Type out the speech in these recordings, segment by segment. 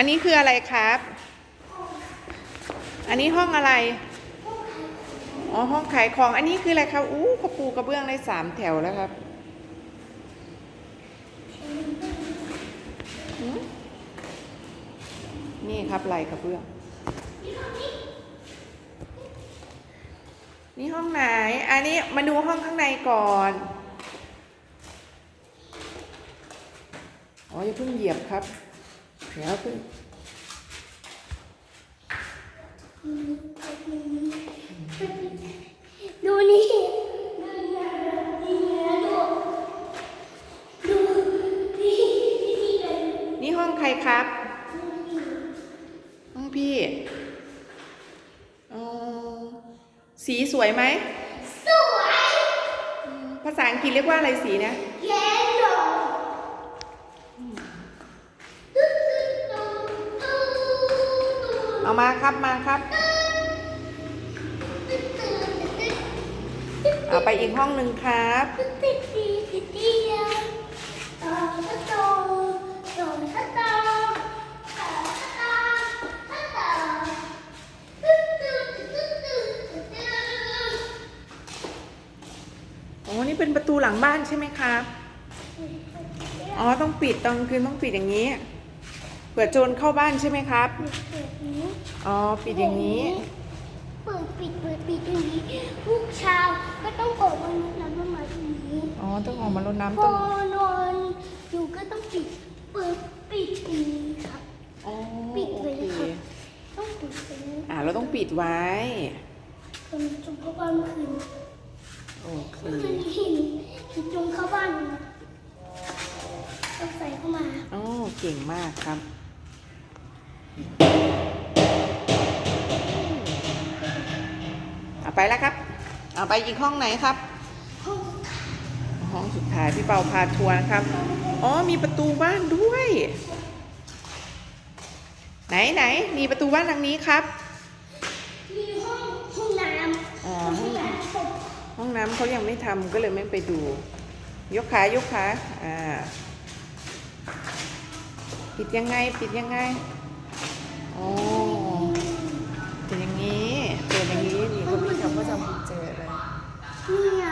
อันนี้คืออะไรครับ อันนี้ห้องอะไร อ๋อ ห้องขายของ อันนี้คืออะไรครับ อู้กระปูกระเบื้องได้สามแถวแล้วครับ นี่ครับลายกระเบื้อง นี่ห้องไหน อันนี้มาดูห้องข้างในก่อนอ๋ออย่าเพิ่งเหยียบครับ เดี๋ยวเพิ่งดูนี่ดูนะดูนะดูดูนี่นี่เลยนี่ห้องใครครับ ห้องพี่อ๋อสีสวยไหม สวยอืมภาษาอังกฤษเรียกว่าอะไรสีเนี่ย เอามาครับมาครับ เอาไปอีกห้องหนึ่งครับอ๋อนี่เป็นประตูหลังบ้านใช่ไหมครับ อ๋อ ต้องปิดตอนคืนต้องปิดอย่างนี้ เผื่อโจรเข้าบ้านใช่ไหมครับ เปิดนี้อ๋อ ปิดอย่างนี้ เปิดปิดเปิดปิดอย่างนี้ทุกเช้าก็ต้องออกมาลุกน้ำต้นไม้ตรงนี้อ๋อ ต้องออกมารดน้ำพต้อนนอนอยู่ก็ต้องปิด เปิดปิดอย่างนี้ครับ อ๋อปิดโอเลยเคนะครับ ต้องปิดไปนี้อ่าเราต้องปิดไว้ คนจุงเข้าบ้านเมื่อคืนโอเค เมื่อคืนเห็นเห็นจุงเข้าบ้านนะต้องใส่เข้ามา อ๋อ เก่งมากครับ เอาไปแล้วครับ เอาไปอีกห้องไหนครับห้องห้องสุดท้ายพี่เปาพาทัวร์นะครับ อ๋อมีประตูบ้านด้วย ไหนไหนมีประตูบ้านทางนี้ครับ มีห้องห้องน้ำอ๋อห้องน้ำศพห้องน้ำเขายังไม่ทำก็เลยไม่ไปดู ยกขายกขาอ่าปิดยังไงปิดยังไง อ๋อ เนี่ย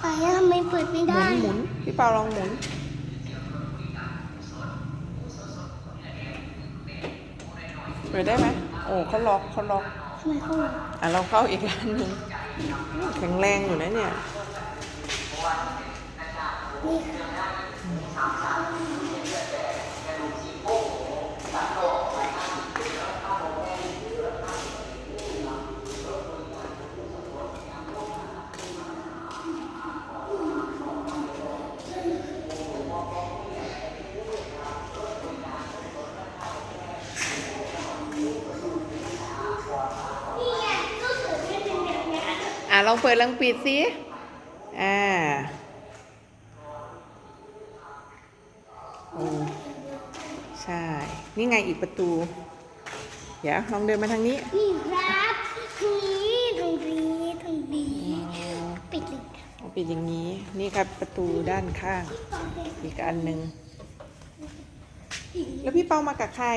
ไปอะทำไมเปิดไม่หมุได้ นหมุนพี่เปาลองหมุน เปิดได้ไหมโอ้เขาล็อกเขาล็อก ทำไมเขาอะเราเข้าอีกร้านหนึ่งแข็งแรงอยู่นะเนี่ย นี่ค่ะ นี่ไงก็เกิดให้เป็นแบบนี้ อะลองเปิดลองปิดสิอ่าโอ้ใช่ นี่ไงอีกประตู เดี๋ยวลองเดินมาทางนี้ นี่ครับตรงนี้ตรงนี้ตรงนี้ปิดเลยครับเอาปิดอย่างนี้ นี่ครับประตูด้านข้าง อีกอันหนึ่ง แล้วพี่เปามากับใคร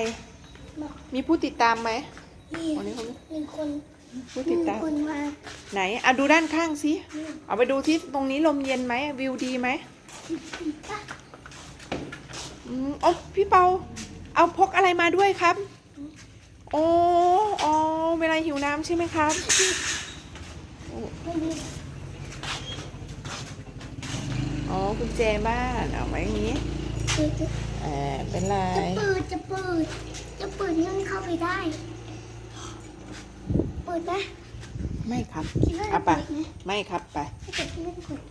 มามีผู้ติดตามไหมนี่วันนี้เขาหนึ่งคน ผู้หตินึ่ดงตามคนมาไหนอะดูด้านข้างสิเอาไปดูที่ตรงนี้ลมเย็นไหมวิวดีไหมปิดปะอืมอ๋อพี่เปา เอาพกอะไรมาด้วยครับ โอ้อ๋อเวลาหิวน้ำใช่ไหมครับไม่มีอ๋อกุญแจบ้านเอาไว้อย่างนี้เปิดจะอ่าเป็นไรจะเปิดจะเปิดจะเปิดเงินเข้าไปได้ เปิดนะไม่ครับคิดว่าจะเอาไปเปิดไหมไม่ครับไปถ้าเกิดไม่เปิด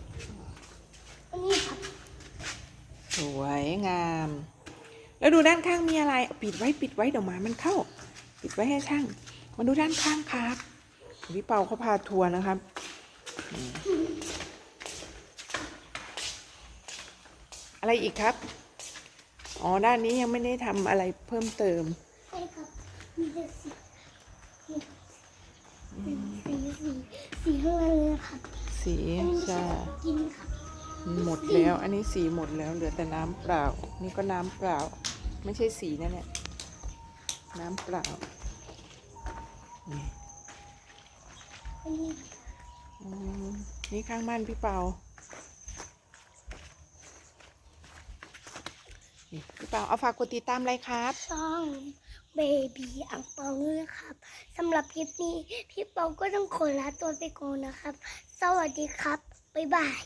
อันนี้ครับ สวยงาม แล้วดูด้านข้างมีอะไรเอาปิดไว้ปิดไว้เดี๋ยวหมามันเข้า ปิดไว้ให้ช่าง มาดูด้านข้างครับพี่เปาเขาพาทัวร์นะครับอืมอะไรอีกครับ อ๋อ ด้านนี้ยังไม่ได้ทำอะไรเพิ่มเติม ใช่ครับ มีแต่สี สีสีสีสีข้างในเลยนะครับสีอันนี้ไม่ใช่ใช่ของกินครับหมดแล้วอันนี้สีหมดแล้วเหลือแต่น้ำเปล่า นี่ก็น้ำเปล่า ไม่ใช่สีนั่นแหละน้ำเปล่านี่อันนี้อืมนี่ข้างบ้านพี่เปานี่พี่เปาเอาฝากกดติดตามอะไรครับช่อง เบบีอังเปาด้วยครับสำหรับคลิปนี้พี่เปาก็ต้องขอลาตัวไปก่อนนะครับ สวัสดีครับ บ๊ายบาย